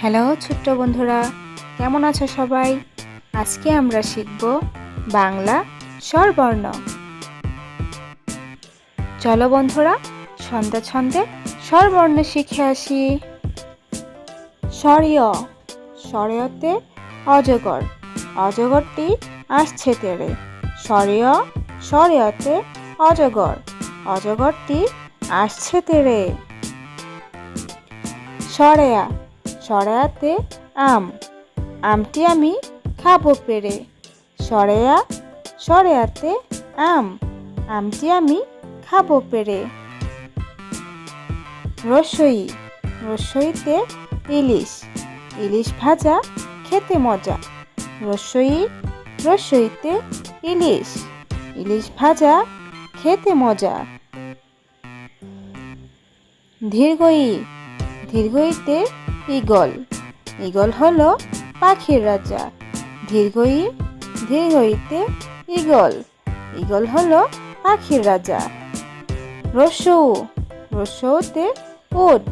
Hello ছোট্ট বন্ধুরা, কেমন আছো সবাই? আজকে আমরা শিখব বাংলা স্বরবর্ণ। চলো বন্ধুরা, ছন্দে ছন্দে স্বরবর্ণ শিখে আসি। স্বরীয়, স্বরীয়তে অজগর। অজগরটি আসছে তেরে। স্বরীয়, স্বরীয়তে অজগর। অজগরটি আসছে তেরে। সরেয়া সরেয়াতে আম। আমটি আমি খাব পেরে সরেয়া, সরেয়াতে আম। আমটি আমি খাব পেরে রসই, রসইতে ইলিশ। ইলিশ ভাজা খেতে মজা। রসই, রসইতে ইলিশ। ইলিশ ভাজা খেতে মজা। দীর্ঘই দীর্ঘইতে ঈগল। ঈগল হলো পাখির রাজা। দীর্ঘই দীর্ঘইতে ঈগল। ঈগল হলো পাখির রাজা। রসৌ, রসৌতে উট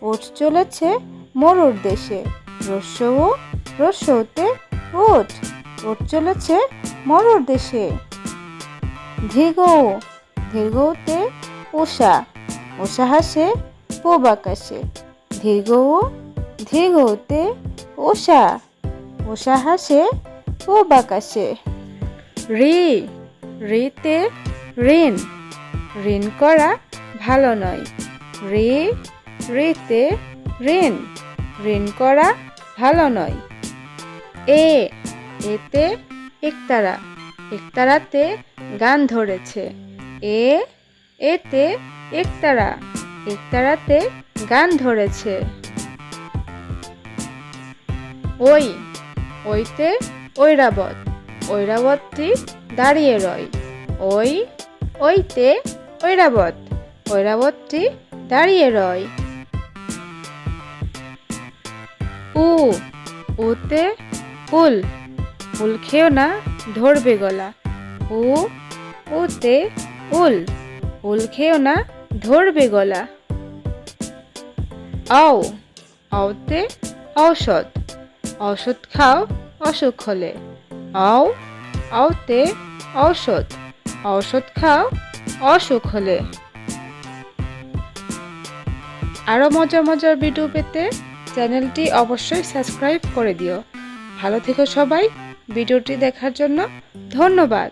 উট চলেছে মরুর দেশে। রসৌ, রসৌতে উট উট চলেছে মরুর দেশে। দীর্ঘ দীর্ঘতে উষা উষা হাসে পূব আকাশে। দীর্ঘ দীর্ঘতে ওষা ওষা হাসে পূব আকাশে রি, রিতে ঋণ ঋণ করা ভালো নয়। রি, রিতে ঋণ ঋণ করা ভালো নয়। এ, এতে একতারা, একতারাতে গান ধরেছে। এ, এতে একতারা, একতারাতে গান ধরেছে। ওই, ওইতে ঐরাবত, ঐরাবতটি দাঁড়িয়ে রয়। ওই, ওইতে ঐরাবত, ঐরাবতটি দাঁড়িয়ে রয়। উ, উতে উল উল খেও না ধরবে গলা। উ, উতে উল উল খেও না ধরবে গলা। আও, আওতে ঔষধ ঔষধ খাও, অসুখ হলে। আও, আওতে ঔষধ ঔষধ খাও, অসুখ হলে। আরও মজার মজার ভিডিও পেতে চ্যানেলটি অবশ্যই সাবস্ক্রাইব করে দিও। ভালো থেকো সবাই। ভিডিওটি দেখার জন্য ধন্যবাদ।